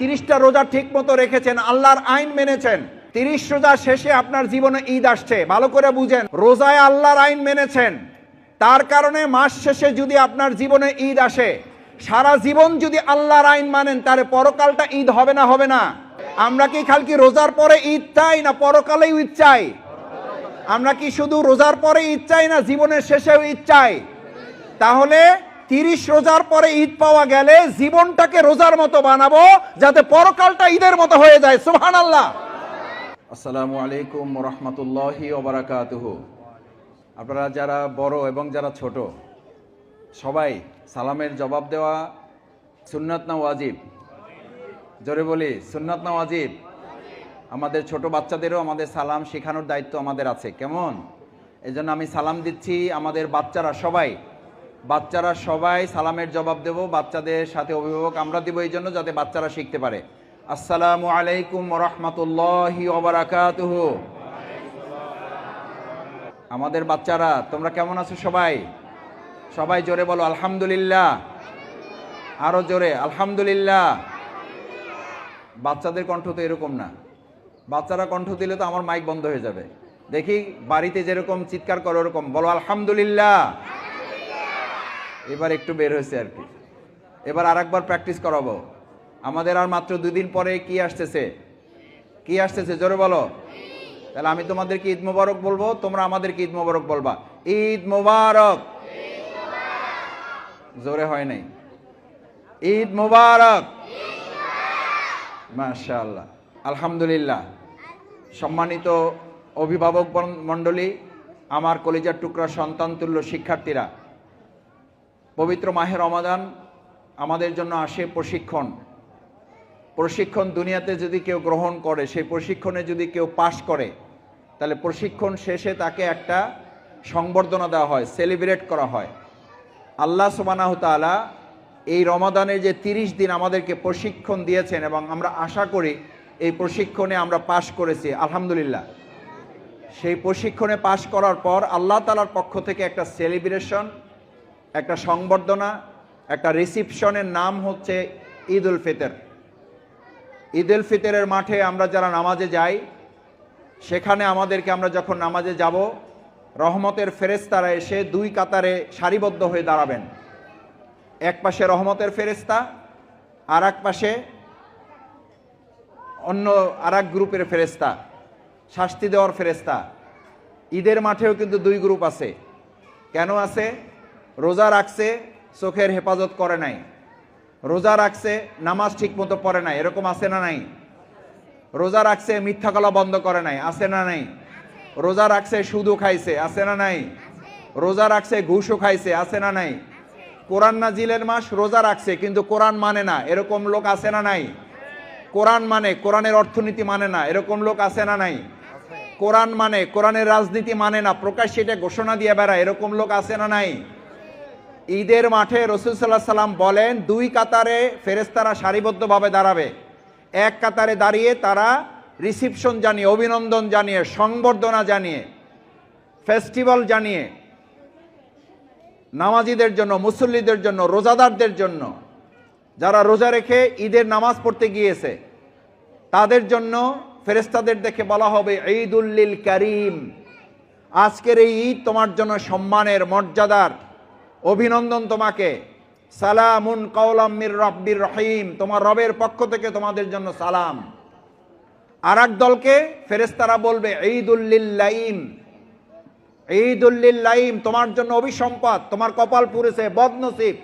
তিরিশটা রোজা ঠিক মতো রেখেছেন, আল্লাহর আইন মেনেছেন। তিরিশ রোজা শেষে আপনার জীবনে ঈদ আসছে, ভালো করে বুঝেন। রোজায় আল্লাহর আইন মেনেছেন। তার কারণে মাস শেষে যদি আপনার জীবনে ঈদ আসে, সারা জীবন যদি আল্লাহর আইন মানেন তাহলে পরকালটা ঈদ হবে না হবে না। আমরা কি খাল কি রোজার পরে ঈদ চাই না পরকালেই ঈদ চাই? আমরা কি শুধু রোজার পরে ঈদ চাই না, জীবনের শেষেও ঈদ চাই? তাহলে তিরিশ রোজার পরে ঈদ পাওয়া গেলে জীবনটাকে রোজার মতো বানাবো যাতে পরকালটা ঈদের মতো হয়ে যায়। সুহান আল্লাহ আসসালামু আলাইকুম রহমতুল্লাহি ওবরাকাতুহু আপনারা যারা বড় এবং যারা ছোট, সবাই সালামের জবাব দেওয়া সুন্নাত না ওয়াজিব? জোরে বলি, সুন্নাত না ওয়াজিব? আমাদের ছোট বাচ্চাদেরও আমাদের সালাম শেখানোর দায়িত্ব আমাদের আছে। কেমন? এজন্য আমি সালাম দিচ্ছি আমাদের বাচ্চারা সবাই। বাচ্চারা সবাই সালামের জবাব দেব, বাচ্চাদের সাথে অভিভাবক আমরা দিব এই জন্য যাতে বাচ্চারা শিখতে পারে। আসসালামু আলাইকুম রহমতুল্লাহি ওবরাকাতুহ আমাদের বাচ্চারা, তোমরা কেমন আছো সবাই? সবাই জোরে বলো, আলহামদুলিল্লাহ। আরও জোরে, আলহামদুলিল্লাহ। বাচ্চাদের কণ্ঠ তো এরকম না। বাচ্চারা কণ্ঠ দিলে তো আমার মাইক বন্ধ হয়ে যাবে। দেখি, বাড়িতে যেরকম চিৎকার করে ওরকম, বলো আলহামদুলিল্লাহ। এবার একটু বের হয়েছে আর কি। এবার আর একবার প্র্যাকটিস করাবো। আমাদের আর মাত্র দুদিন পরে কি আসতেছে? কি আসতেছে? জোরে বলো। তাহলে আমি তোমাদেরকে ঈদ মোবারক বলব, তোমরা আমাদেরকে ঈদ মোবারক বলবা। ঈদ মোবারক। জোরে হয় নাই। ঈদ মোবারক। মাশাআল্লাহ। আলহামদুলিল্লাহ। সম্মানিত অভিভাবক মণ্ডলী, আমার কলেজার টুকরা সন্তান তুল্য শিক্ষার্থীরা পবিত্র মাহের রমাদান আমাদের জন্য আসে প্রশিক্ষণ। প্রশিক্ষণ দুনিয়াতে যদি কেউ গ্রহণ করে, সেই প্রশিক্ষণে যদি কেউ পাশ করে, তাহলে প্রশিক্ষণ শেষে তাকে একটা সংবর্ধনা দেওয়া হয়, সেলিব্রেট করা হয়। আল্লাহ সুবানাহ তালা এই রমাদানে যে তিরিশ দিন আমাদেরকে প্রশিক্ষণ দিয়েছেন এবং আমরা আশা করি এই প্রশিক্ষণে আমরা পাশ করেছি, আলহামদুলিল্লাহ। সেই প্রশিক্ষণে পাশ করার পর আল্লাহ তালার পক্ষ থেকে একটা সেলিব্রেশন একটা সংবর্ধনা, একটা রিসিপশনের নাম হচ্ছে ঈদ উল ফিতর। ঈদ উল ফিতরের মাঠে আমরা যারা নামাজে যাই, সেখানে আমাদেরকে আমরা যখন নামাজে যাব, রহমতের ফেরেস্তারা এসে দুই কাতারে সারিবদ্ধ হয়ে দাঁড়াবেন। এক পাশে রহমতের ফেরেস্তা আর এক পাশে অন্য আর গ্রুপের ফেরেস্তা শাস্তি দেওয়ার ফেরেস্তা ঈদের মাঠেও কিন্তু দুই গ্রুপ আছে। কেন আছে? রোজা রাখছে, চোখের হেফাজত করে নাই। রোজা রাখছে, নামাজ ঠিক মতো পড়ে নাই। এরকম আছে না নাই? রোজা রাখছে, মিথ্যা কলা বন্ধ করে নাই। আছে না নাই? রোজা রাখছে সুদু খাইছে। আছে না নাই? রোজা রাখছে, ঘুষও খাইছে। আছে না নাই? কোরআন নাজিলের মাস রোজা রাখছে, কিন্তু কোরআন মানে না। এরকম লোক আছে না নাই? কোরআন মানে কোরআনের অর্থনীতি মানে না। এরকম লোক আছে না নাই? কোরআন মানে কোরআনের রাজনীতি মানে না। প্রকাশ্যে এটা ঘোষণা দিয়ে বেড়ায়। এরকম লোক আছে না নাই? ঈদের মাঠে রসুল সাল্লাহ সাল্লাম বলেন, দুই কাতারে ফেরেস্তারা সারিবদ্ধভাবে দাঁড়াবে। এক কাতারে দাঁড়িয়ে তারা রিসিপশন জানিয়ে, অভিনন্দন জানিয়ে, সংবর্ধনা জানিয়ে ফেস্টিভ্যাল জানিয়ে, নামাজিদের জন্য, মুসল্লিদের জন্য, রোজাদারদের জন্য, যারা রোজা রেখে ঈদের নামাজ পড়তে গিয়েছে, তাদের জন্য ফেরেস্তাদের দেখে বলা হবে ঈদ উল্লিল করিম। আজকের এই ঈদ তোমার জন্য সম্মানের, মর্যাদার অভিনন্দন তোমাকে। সালামুন কৌলাম্মির রব্বির রহিম। তোমার রবের পক্ষ থেকে তোমাদের জন্য সালাম। আর এক দলকে ফেরেস্তারা বলবে ঈদ উল্লিল্লাইম ঈদ উল্লিল্লাইম তোমার জন্য অভিসম্পাদ তোমার কপাল পুরেছে, বদনসিব।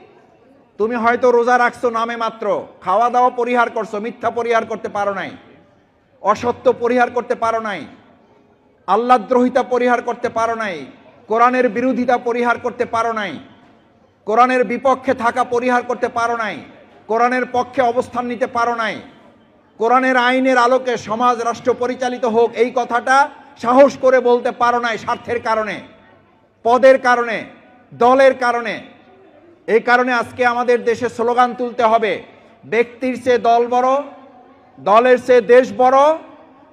তুমি হয়তো রোজা রাখছো নামে মাত্র খাওয়া দাওয়া পরিহার করছ, মিথ্যা পরিহার করতে পারো নাই, অসত্য পরিহার করতে পারো নাই আল্লাদ্রোহিতা পরিহার করতে পারো নাই, কোরআনের বিরোধিতা পরিহার করতে পারো নাই কোরআনের বিপক্ষে থাকা পরিহার করতে পারো নাই, কোরআনের পক্ষে অবস্থান নিতে পারো নাই, কোরআনের আইনের আলোকে সমাজ, রাষ্ট্র পরিচালিত হোক, এই কথাটা সাহস করে বলতে পারো নাই স্বার্থের কারণে, পদের কারণে, দলের কারণে। এই কারণে আজকে আমাদের দেশে স্লোগান তুলতে হবে, ব্যক্তির সে দল বড়, দলের সে দেশ বড়,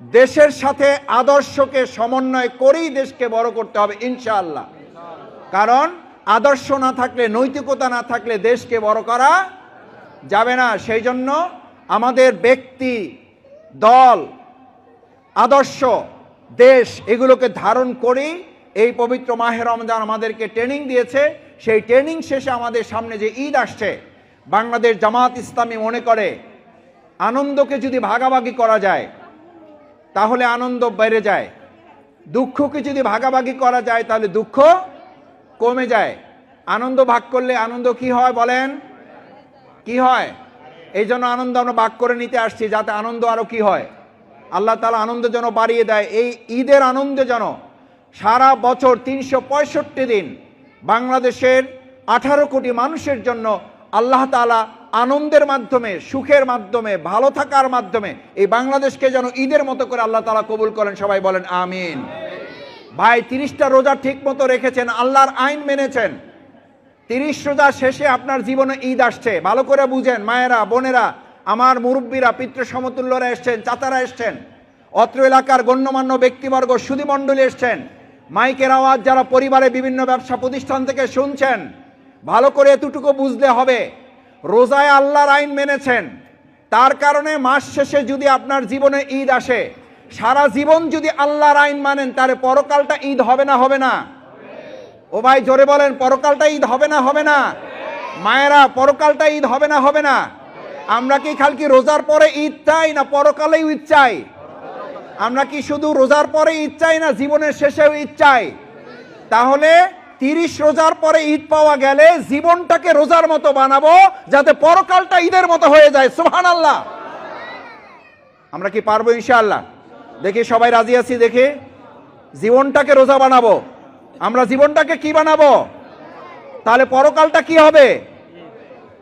দেশের সাথে আদর্শকে সমন্বয় করেই দেশকে বড় করতে হবে, ইনশাআল্লাহ। কারণ আদর্শ না থাকলে, নৈতিকতা না থাকলে দেশকে বড় করা যাবে না। সেই জন্য আমাদের ব্যক্তি, দল, আদর্শ, দেশ এগুলোকে ধারণ করেই এই পবিত্র মাহে রমজান আমাদেরকে ট্রেনিং দিয়েছে। সেই ট্রেনিং শেষে আমাদের সামনে যে ঈদ আসছে, বাংলাদেশ জামাত ইসলামী মনে করে, আনন্দকে যদি ভাগাভাগি করা যায়, তাহলে আনন্দ বেড়ে যায়। দুঃখকে যদি ভাগাভাগি করা যায়, তাহলে দুঃখ কমে যায়। আনন্দ ভাগ করলে আনন্দ কি হয় বলেন? কি হয়? এই জন্য আনন্দ আমরা ভাগ করে নিতে আসছি যাতে আনন্দ আরও কি হয়। আল্লাহ তালা আনন্দ যেন বাড়িয়ে দেয়। এই ঈদের আনন্দ যেন সারা বছর তিনশো পঁয়ষট্টি দিন বাংলাদেশের আঠারো কোটি মানুষের জন্য আল্লাহ তালা আনন্দের মাধ্যমে, সুখের মাধ্যমে, ভালো থাকার মাধ্যমে এই বাংলাদেশকে যেন ঈদের মতো করে আল্লাহ তালা কবুল করেন, সবাই বলেন, আমিন। ভাই, তিরিশটা রোজা ঠিক মতো রেখেছেন, আল্লাহর আইন মেনেছেন। তিরিশ রোজা শেষে আপনার জীবনে ঈদ আসছে। ভালো করে বুঝেন, মায়েরা, বোনেরা, আমার মুরব্বীরা পিতৃ সমতুল্যরা এসছেন, চাচারা এসছেন, অত্র এলাকার গণ্যমান্য ব্যক্তিবর্গ, সুধীমণ্ডলী এসছেন, মাইকের আওয়াজ যারা পরিবারে বিভিন্ন ব্যবসা প্রতিষ্ঠান থেকে শুনছেন, ভালো করে এতটুকু বুঝলে হবে, রোজায় আল্লাহর আইন মেনেছেন। তার কারণে মাস শেষে যদি আপনার জীবনে ঈদ আসে সারা জীবন যদি আল্লাহর আইন মানেন, তাহলে পরকালটা ঈদ হবে না হবে না? ও ভাই, জোরে বলেন, পরকালটা ঈদ হবে না হবে না? মায়েরা, পরকালটা ঈদ হবে না হবে না? আমরা কি খাল কি রোজার পরে ঈদ চাই না পরকালে ঈদ চাই? আমরা কি শুধু রোজার পরে ঈদ চাই না জীবনের শেষেও ঈদ চাই? তাহলে তিরিশ রোজার পরে ঈদ পাওয়া গেলে জীবনটাকে রোজার মতো বানাবো, যাতে পরকালটা ঈদের মতো হয়ে যায়। সুহান আল্লাহ আমরা কি পারব ইনশাআল্লাহ? দেখি, সবাই রাজি আছি, দেখি। জীবনটাকে রোজা বানাবো। আমরা জীবনটাকে কি বানাবো? তাহলে পরকালটা কি হবে?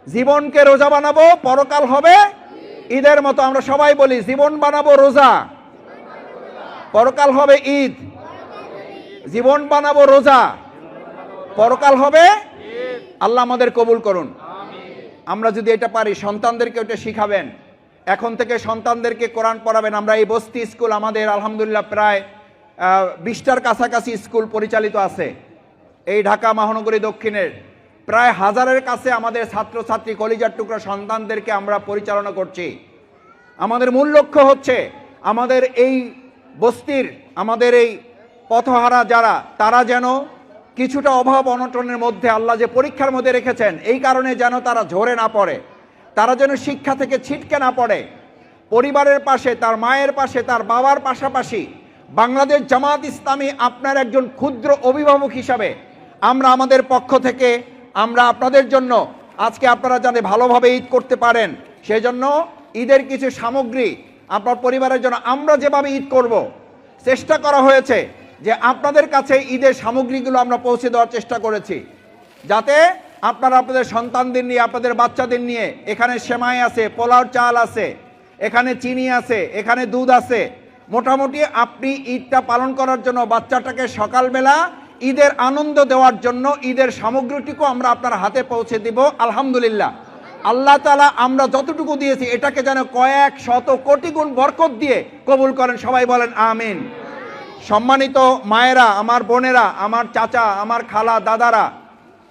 জীবনকে রোজা বানাবো, পরকাল হবে ঈদের মতো। আমরা সবাই বলি, জীবন বানাবো রোজা। পরকাল হবে ঈদ। জীবন বানাবো রোজা। পরকাল হবে আল্লাহ আমাদের কবুল করুন। আমরা যদি এটা পারি, সন্তানদেরকে ওটা শিখাবেন। এখন থেকে সন্তানদেরকে কোরআন পড়াবেন। আমরা এই বস্তি স্কুল আমাদের, আলহামদুলিল্লাহ, প্রায় বিশটার কাছাকাছি স্কুল পরিচালিত আছে। এই ঢাকা মহানগরী দক্ষিণের। প্রায় হাজারের কাছে আমাদের ছাত্রছাত্রী কলিজার টুকরা সন্তানদেরকে আমরা পরিচালনা করছি। আমাদের মূল লক্ষ্য হচ্ছে আমাদের এই বস্তির, আমাদের এই পথহারা যারা, তারা যেন কিছুটা অভাব অনটনের মধ্যে আল্লাহ যে পরীক্ষার মধ্যে রেখেছেন, এই কারণে যেন তারা ঝরে না পড়ে। তারা যেন শিক্ষা থেকে ছিটকে না পড়ে। পরিবারের পাশে, তার মায়ের পাশে, তার বাবার পাশাপাশি বাংলাদেশ জামাত ইসলামী আপনার একজন ক্ষুদ্র অভিভাবক হিসাবে আমরা আমাদের পক্ষ থেকে, আমরা আপনাদের জন্য আজকে আপনারা যাতে ভালোভাবে ঈদ করতে পারেন সেই জন্য ঈদের কিছু সামগ্রী আপনার পরিবারের জন্য আমরা যেভাবে ঈদ করব, চেষ্টা করা হয়েছে যে আপনাদের কাছে ঈদের সামগ্রীগুলো আমরা পৌঁছে দেওয়ার চেষ্টা করেছি। যাতে আপনারা আপনাদের সন্তানদের নিয়ে, আপনাদের বাচ্চাদের নিয়ে, এখানে সেমাই আছে পোলাও চাল আছে, এখানে চিনি আছে, এখানে দুধ আছে। মোটামুটি আপনি ঈদটা পালন করার জন্য বাচ্চাটাকে সকালবেলা ঈদের আনন্দ দেওয়ার জন্য ঈদের সামগ্রীটুকু আমরা আপনার হাতে পৌঁছে দিব, আলহামদুলিল্লাহ। আল্লাহ তালা আমরা যতটুকু দিয়েছি, এটাকে যেন কয়েক শত কোটি গুণ বরকত দিয়ে কবুল করেন, সবাই বলেন আমিন। সম্মানিত মায়েরা, আমার বোনেরা, আমার চাচা, আমার খালা, দাদারা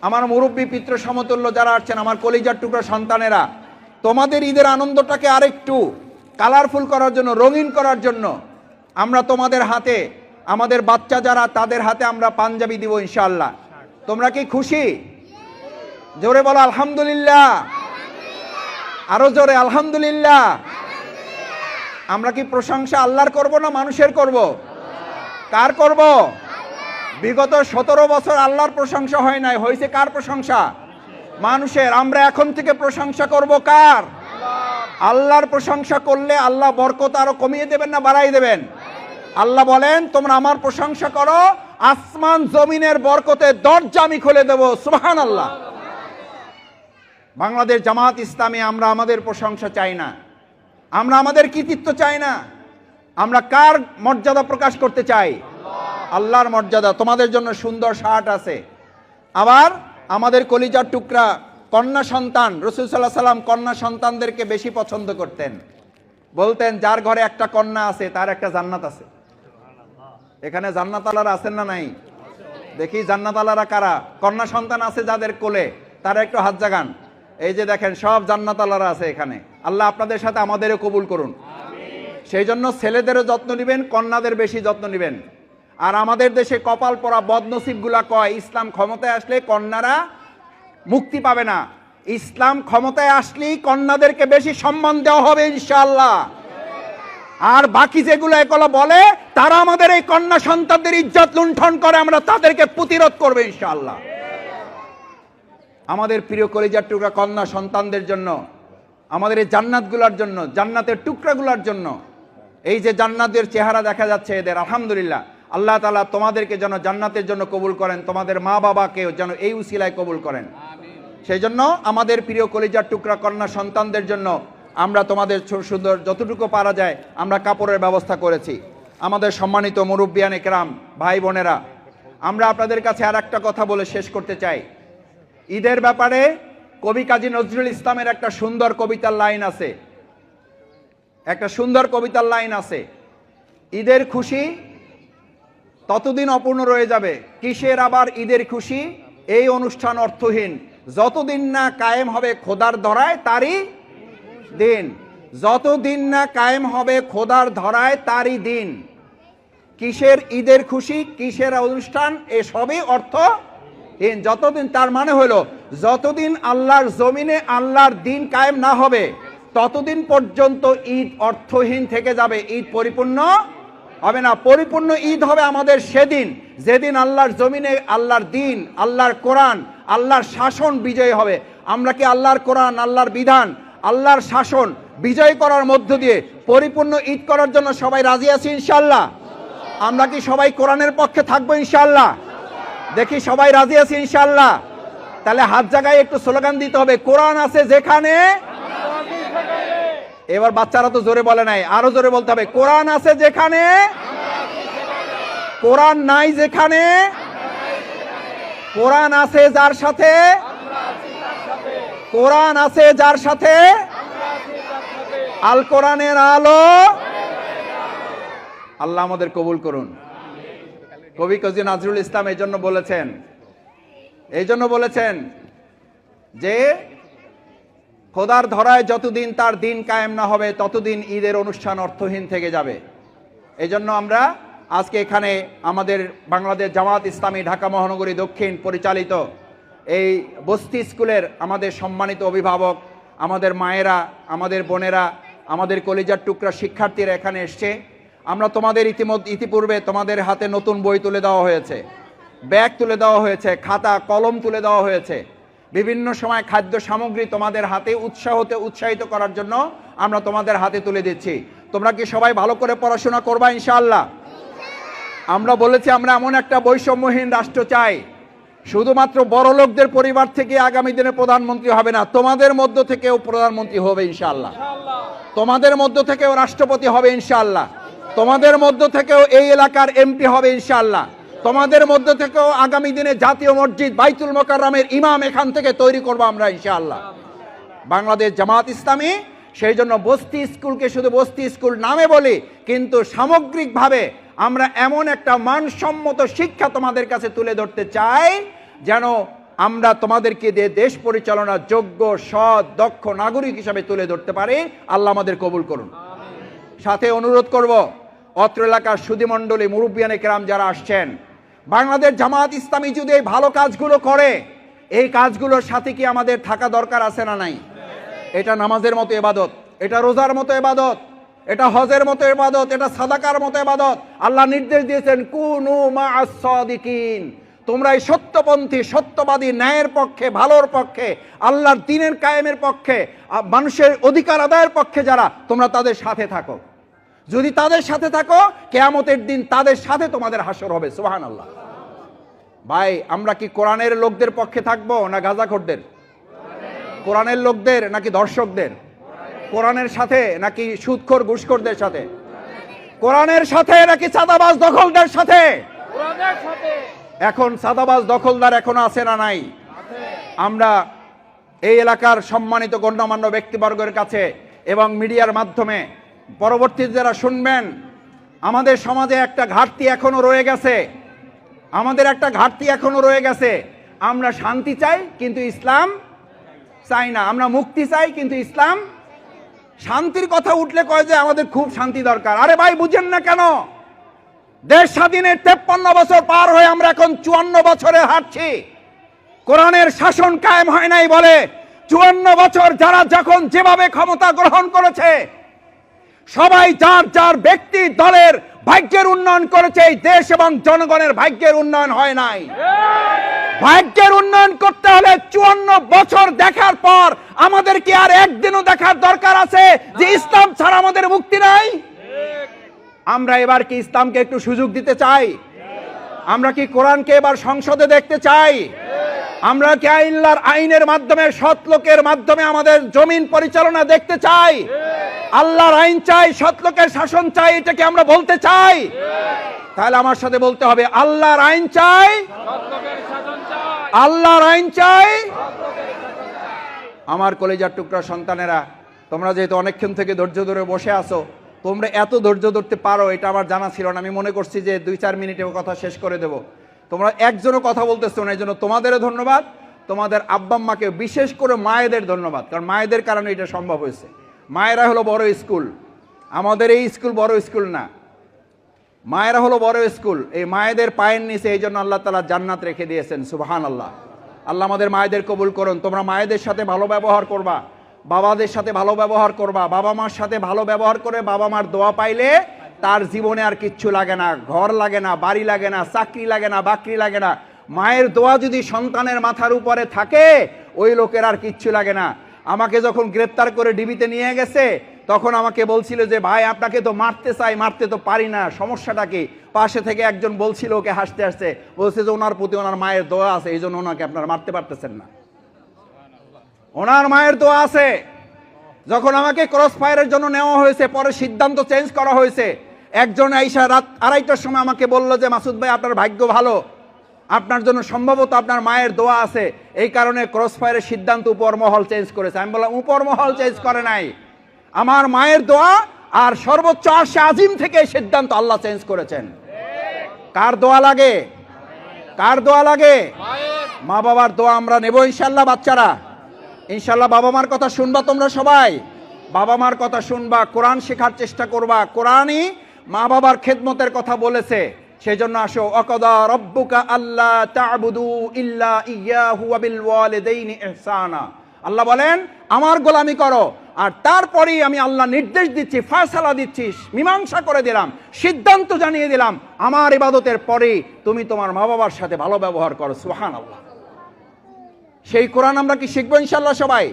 আমার মুরব্বী পিত্র সমতুল্য যারা আছেন, আমার কলিজার টুকরো সন্তানেরা, তোমাদের ঈদের আনন্দটাকে আরেকটু কালারফুল করার জন্য, রঙিন করার জন্য আমরা তোমাদের হাতে, আমাদের বাচ্চা যারা, তাদের হাতে আমরা পাঞ্জাবি দিব ইনশাল্লাহ তোমরা কি খুশি? জোরে বলো আলহামদুলিল্লাহ। আরও জোরে আলহামদুলিল্লাহ। আমরা কি প্রশংসা আল্লাহর করব না মানুষের করব? কার করব? বিগত সতেরো বছর আল্লাহর প্রশংসা হয় নাই। হয়েছে কার প্রশংসা? মানুষের। আমরা এখন থেকে প্রশংসা করব কার? আল্লাহর প্রশংসা করলে আল্লাহ বরকত আরও কমিয়ে দেবেন না বাড়াই দেবেন? আল্লাহ বলেন, তোমরা আমার প্রশংসা করো, আসমান জমিনের বরকতে দরজা আমি খুলে দেব। সুবহান আল্লাহ বাংলাদেশ জামাত ইসলামী, আমরা আমাদের প্রশংসা চাই না। আমরা আমাদের কৃতিত্ব চাই না। আমরা কার মর্যাদা প্রকাশ করতে চাই? আল্লাহর মর্যাদা তোমাদের জন্য সুন্দর শার্ট আছে। আবার আমাদের কলিজার টুকরা কন্যা সন্তান রসুল সাল্লাহ সাল্লাম কন্যা সন্তানদেরকে বেশি পছন্দ করতেন। বলতেন যার ঘরে একটা কন্যা আছে তার একটা জান্নাত আছে। এখানে জান্নাত আলারা আছেন না নাই? দেখি জান্নাত আলারা কারা? কন্যা সন্তান আছে যাদের কোলে তারা একটু হাত জাগান। এই যে দেখেন সব জান্নাত আল্লাহরা আছে এখানে। আল্লাহ আপনাদের সাথে আমাদেরও কবুল করুন। সেই জন্য ছেলেদেরও যত্ন নেবেন কন্যাদের বেশি যত্ন নেবেন। আর আমাদের দেশে কপাল পরা বদনসিবগুলা কয়, ইসলাম ক্ষমতায় আসলে কন্যারা মুক্তি পাবে না। ইসলাম ক্ষমতায় আসলেই কন্যাদেরকে বেশি সম্মান দেওয়া হবে ইনশাল্লাহ আর বাকি যেগুলো একলা বলে, তারা আমাদের এই কন্যা সন্তানদের ইজ্জত লুণ্ঠন করে, আমরা তাদেরকে প্রতিরোধ করবে ইনশাল্লাহ আমাদের প্রিয় কলিজার টুকরা কন্যা সন্তানদের জন্য, আমাদের এই জান্নাতগুলোর জন্য, জান্নাতের টুকরাগুলোর জন্য, এই যে জান্নাতের চেহারা দেখা যাচ্ছে এদের, আলহামদুলিল্লাহ। আল্লাহ তালা তোমাদেরকে যেন জান্নাতের জন্য কবুল করেন তোমাদের মা বাবাকেও যেন এই উসিলায় কবুল করেন। সেই জন্য আমাদের প্রিয় কলিজার টুকরা কন্যা সন্তানদের জন্য আমরা তোমাদের সুন্দর যতটুকু পারা যায় আমরা কাপড়ের ব্যবস্থা করেছি। আমাদের সম্মানিত মুরব্বিয়ান একরাম ভাই বোনেরা আমরা আপনাদের কাছে আর একটা কথা বলে শেষ করতে চাই। ঈদের ব্যাপারে কবি কাজী নজরুল ইসলামের একটা সুন্দর কবিতার লাইন আছে। একটা সুন্দর কবিতার লাইন আছে। ঈদের খুশি ততদিন অপূর্ণ রয়ে যাবে। কিসের আবার ঈদের খুশি? এই অনুষ্ঠান অর্থহীন। যতদিন না কায়েম হবে খোদার ধরায়, তারই দিন। যতদিন না কায়েম হবে খোদার ধরায়, তারই দিন। কিসের ঈদের খুশি, কিসের অনুষ্ঠান, এসবই অর্থ হীন যতদিন তার মানে হলো, যতদিন আল্লাহর জমিনে আল্লাহর দিন কায়েম না হবে, ততদিন পর্যন্ত ঈদ অর্থহীন থেকে যাবে। ঈদ পরিপূর্ণ হবে না, পরিপূর্ণ ঈদ হবে আমাদের সেদিন। যেদিন আল্লাহর জমিনে আল্লাহর দিন, আল্লাহর কোরআন, আল্লাহর শাসন বিজয় হবে। আমরা কি আল্লাহর কোরআন, আল্লাহর বিধান, আল্লাহর শাসন বিজয় করার মধ্য দিয়ে পরিপূর্ণ ঈদ করার জন্য সবাই রাজি আছি ইনশাল্লাহ আমরা কি সবাই কোরআনের পক্ষে থাকব ইনশাল্লাহ দেখি সবাই রাজি আছি ইনশাল্লাহ তাহলে হাত জায়গায় একটু স্লোগান দিতে হবে, কোরআন আছে যেখানে এবার বাচ্চারা তো জোরে বলে নাই, আরও জোরে বলতে হবে। কোরআন আছে যেখানে, কোরআন নাই যেখানে, কোরআন আছে যার সাথে, কোরআন আছে যার সাথে, আল কোরআনের আলো। আল্লাহ আমাদের কবুল করুন। কবি কজি নাজরুল ইসলাম এই জন্য বলেছেন, এই জন্য বলেছেন যে খোদার ধরায় যতদিন তার দিন কায়েম না হবে, ততদিন ঈদের অনুষ্ঠান অর্থহীন থেকে যাবে। এই জন্য আমরা আজকে এখানে আমাদের বাংলাদেশ জামাত ইসলামী ঢাকা মহানগরী দক্ষিণ পরিচালিত এই বস্তি স্কুলের আমাদের সম্মানিত অভিভাবক, আমাদের মায়েরা, আমাদের বোনেরা, আমাদের কলেজার টুকরা শিক্ষার্থীরা এখানে এসছে। আমরা তোমাদের ইতিমধ্যে ইতিপূর্বে তোমাদের হাতে নতুন বই তুলে দেওয়া হয়েছে। ব্যাগ তুলে দেওয়া হয়েছে, খাতা, কলম তুলে দেওয়া হয়েছে। বিভিন্ন সময় খাদ্য সামগ্রী তোমাদের হাতে উৎসাহতে উৎসাহিত করার জন্য আমরা তোমাদের হাতে তুলে দিচ্ছি। তোমরা কি সবাই ভালো করে পড়াশোনা করবা ইনশাআল্লাহ? আমরা বলেছি আমরা এমন একটা বৈষম্যহীন রাষ্ট্র চাই। শুধুমাত্র বড় লোকদের পরিবার থেকে আগামী দিনে প্রধানমন্ত্রী হবে না, তোমাদের মধ্য থেকেও প্রধানমন্ত্রী হবে ইনশাআল্লাহ। তোমাদের মধ্য থেকেও রাষ্ট্রপতি হবে ইনশাআল্লাহ। তোমাদের মধ্য থেকেও এই এলাকার এমপি হবে ইনশাআল্লাহ। তোমাদের মধ্য থেকেও আগামী দিনে জাতীয় মসজিদ বাইতুল মোকাররমের ইমাম এখান থেকে তৈরি করব আমরা, ইনশাআল্লাহ। বাংলাদেশ জামাত ইসলামী, সেই জন্য বস্তি স্কুলকে শুধু বস্তি স্কুল নামে বলি, কিন্তু সামগ্রিকভাবে আমরা এমন একটা মানসম্মত শিক্ষা তোমাদের কাছে তুলে ধরতে চাই, যেন আমরা তোমাদেরকে দিয়ে দেশ পরিচালনার যোগ্য, সৎ, দক্ষ নাগরিক হিসাবে তুলে ধরতে পারি। আল্লাহ আমাদের কবুল করুন। সাথে অনুরোধ করব, অত্র এলাকার সুদীমণ্ডলী মুরব্বিয়ানে কেরাম যারা আসছেন বাংলাদেশ জামাত ইসলামী যদি এই ভালো কাজগুলো করে, এই কাজগুলোর সাথে কি আমাদের থাকা দরকার আছে না নাই? এটা নামাজের মতো এবাদত, এটা রোজার মতো এবাদত, এটা হজের মতো এবাদত, এটা সাদাকার মতো এবাদত। আল্লাহ নির্দেশ দিয়েছেন, কুনু মা তোমরা এই সত্যপন্থী, সত্যবাদী, ন্যায়ের পক্ষে, ভালোর পক্ষে, আল্লাহর দিনের কায়েমের পক্ষে মানুষের অধিকার আদায়ের পক্ষে যারা, তোমরা তাদের সাথে থাকো। যদি তাদের সাথে থাকো, কেয়ামতের দিন তাদের সাথে তোমাদের হাসর হবে সোহান আল্লাহ ভাই, আমরা কি কোরআনের লোকদের পক্ষে থাকব না গাজাখোরদের? কোরআনের লোকদের নাকি দর্শকদের? কোরআনের সাথে নাকি সুদখোর, ঘুষখোরদের সাথে? কোরআনের সাথে নাকি চাঁদাবাজ দখলদের সাথে সাথে? এখন চাঁদাবাজ দখলদার এখনও আছে না নাই? আমরা এই এলাকার সম্মানিত গণ্যমান্য ব্যক্তিবর্গের কাছে এবং মিডিয়ার মাধ্যমে পরবর্তীতে যারা শুনবেন, আমাদের সমাজে একটা ঘাটতি এখনও রয়ে গেছে। আমাদের একটা ঘাটতি এখনও রয়ে গেছে। আমরা শান্তি চাই, কিন্তু ইসলাম চাই না। আমরা মুক্তি চাই, কিন্তু ইসলাম শান্তির কথা উঠলে কয় যে আমাদের খুব শান্তি দরকার। আরে ভাই, বুঝেন না কেন? দেশ স্বাধীনের তেপ্পান্ন বছর পার হয়ে আমরা এখন চুয়ান্ন বছরে হাঁটছি। কোরআনের শাসন কায়েম হয় নাই বলে চুয়ান্ন বছর যারা যখন যেভাবে ক্ষমতা গ্রহণ করেছে সবাই যার যার ব্যক্তি দলের ভাগ্যের উন্নয়ন করেছে এই দেশ এবং জনগণের ভাগ্যের উন্নয়ন হয় নাই। ভাগ্যের উন্নয়ন করতে হলে চুয়ান্ন বছর দেখার পর আমাদের কি আর একদিনও দেখার দরকার আছে যে ইসলাম ছাড়া আমাদের মুক্তি নাই। আমরা এবার কি ইসলামকে একটু সুযোগ দিতে চাই? আমরা কি কোরআনকে এবার সংসদে দেখতে চাই? আমরা কি আইল্লার আইনের মাধ্যমে সৎ লোকের মাধ্যমে আমাদের জমিন পরিচালনা দেখতে চাই? আল্লাহর আইন চাই সৎলোকের শাসন চাই, এটাকে আমরা বলতে চাই। তাহলে আমার সাথে বলতে হবে, আল্লাহর আইন চাই, আল্লাহর আইন চাই। আমার কলেজার টুকরা সন্তানেরা, তোমরা যেহেতু অনেকক্ষণ থেকে ধৈর্য ধরে বসে আছো, তোমরা এত ধৈর্য ধরতে পারো, এটা আমার জানা ছিল না। আমি মনে করছি যে দুই চার মিনিটে কথা শেষ করে দেব। তোমরা একজনও কথা বলতেছো না এই জন্য তোমাদেরও ধন্যবাদ। তোমাদের আব্বাম্মাকে বিশেষ করে মায়েদের ধন্যবাদ, কারণ মায়েদের কারণে এটা সম্ভব হয়েছে। মায়েরা হলো বড় স্কুল। আমাদের এই স্কুল বড় স্কুল না। মায়েরা হলো বড় স্কুল। এই মায়েদের পায়ের নিচে এই জন্য আল্লাহ তালা জান্নাত রেখে দিয়েছেন সুবাহান আল্লাহ আল্লাহ আমাদের মায়েদের কবুল করুন। তোমরা মায়েদের সাথে ভালো ব্যবহার করবা, বাবাদের সাথে ভালো ব্যবহার করবা বাবা মার সাথে ভালো ব্যবহার করে বাবা মার দোয়া পাইলে তার জীবনে আর কিচ্ছু লাগে না, ঘর লাগে না, বাড়ি লাগে না, চাকরি লাগে না, বাকরি লাগে না। মায়ের দোয়া যদি সন্তানের মাথার উপরে থাকে, ওই লোকের আর কিচ্ছু লাগে না। আমাকে যখন গ্রেপ্তার করে ডিবিতে নিয়ে গেছে, তখন আমাকে বলছিল যে, ভাই, আপনাকে তো মারতে চাই, মারতে তো পারি না, সমস্যাটা কি? পাশে থেকে একজন বলছিল ওকে হাসতে হাসতে, বলছে যে, ওনার প্রতি ওনার মায়ের দোয়া আছে, এই জন্য ওনাকে আপনারা মারতে পারতেছেন না। ওনার মায়ের দোয়া আছে। যখন আমাকে ক্রস ফায়ারের জন্য নেওয়া হয়েছে, পরে সিদ্ধান্ত চেঞ্জ করা হয়েছে, একজন আইসা রাত আড়াইটার সময় আমাকে বলল যে, মাসুদ ভাই, আপনার ভাগ্য ভালো। আপনার জন্য সম্ভবত আপনার মায়ের দোয়া আছে। এই কারণে ক্রস ফায়ারের সিদ্ধান্ত উপর মহল চেঞ্জ করেছে। আমি বললাম উপর মহল চেঞ্জ করে নাই। আমার মায়ের দোয়া আর সর্বোচ্চ আশে আজিম থেকে এই সিদ্ধান্ত আল্লাহ চেঞ্জ করেছেন। কার দোয়া লাগে? কার দোয়া লাগে? মা বাবার দোয়া আমরা নেব ইনশাল্লাহ বাচ্চারা। ইনশাল্লাহ বাবা মার কথা শুনবা তোমরা সবাই। বাবা মার কথা শুনবা, কোরআন শেখার চেষ্টা করবা। কোরআনই মা বাবার খেদমতের কথা বলেছে। সেই জন্য আসো, অকদা রব্বুকা আল্লাহ তা'বুদু ইল্লা ইয়াহু ওয়া বিল ওয়ালিদাইনি ইহসানা। আল্লাহ বলেন, আমার গোলামি করো, আর তারপরেই আমি আল্লাহ নির্দেশ দিচ্ছি, ফয়সালা দিচ্ছি, মীমাংসা করে দিলাম, সিদ্ধান্ত জানিয়ে দিলাম, আমার ইবাদতের পরে তুমি তোমার মা বাবার সাথে ভালো ব্যবহার করো। সুহান আল্লাহ সেই কোরআন আমরা কি শিখব ইনশাল্লাহ সবাই?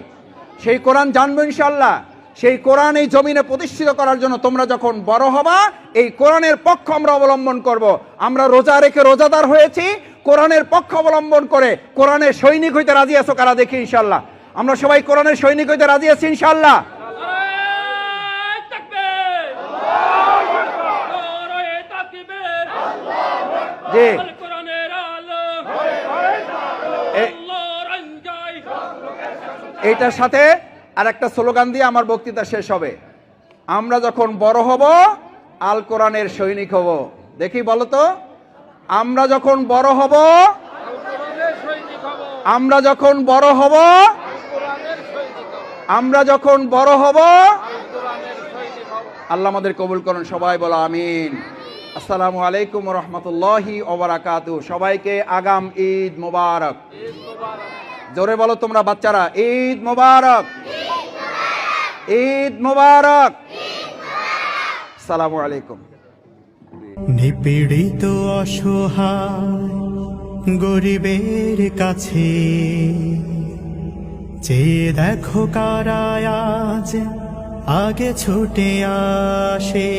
সেই কোরআন জানব ইনশাল্লাহ সেই কোরআন এই জমিনে প্রতিষ্ঠিত করার জন্য তোমরা যখন বড় হবা এই কোরআনের পক্ষ আমরা অবলম্বন করব। আমরা রোজা রেখে রোজাদার হয়েছি কোরআনের পক্ষ অবলম্বন করে কোরআনের সৈনিক হইতে রাজি আছো কারা দেখি ইনশাল্লাহ আমরা সবাই কোরআনের সৈনিক হইতে রাজি আছি ইনশাল্লাহ জি এইটার সাথে আর একটা স্লোগান দিয়ে আমার বক্তৃতা শেষ হবে। আমরা যখন বড় হব, আল কোরআনের সৈনিক হব। দেখি বলো তো, আমরা যখন বড় হব, আমরা যখন বড় হব, আমরা যখন বড় হব, আল্লাহ আমাদের কবুল করুন, সবাই বলো আমিন। আসসালামু আলাইকুম রহমতুল্লাহি ওবরাকাতু সবাইকে আগাম ঈদ মোবারক। জোরে বলো তোমরা বাচ্চারা, ঈদ মোবারক। ঈদ মুবারক। সালামু আলাইকুম। নিপীড়িত অসহায় গরিবের কাছে যে দেখো কারায় আজ আগে ছুটে আসে।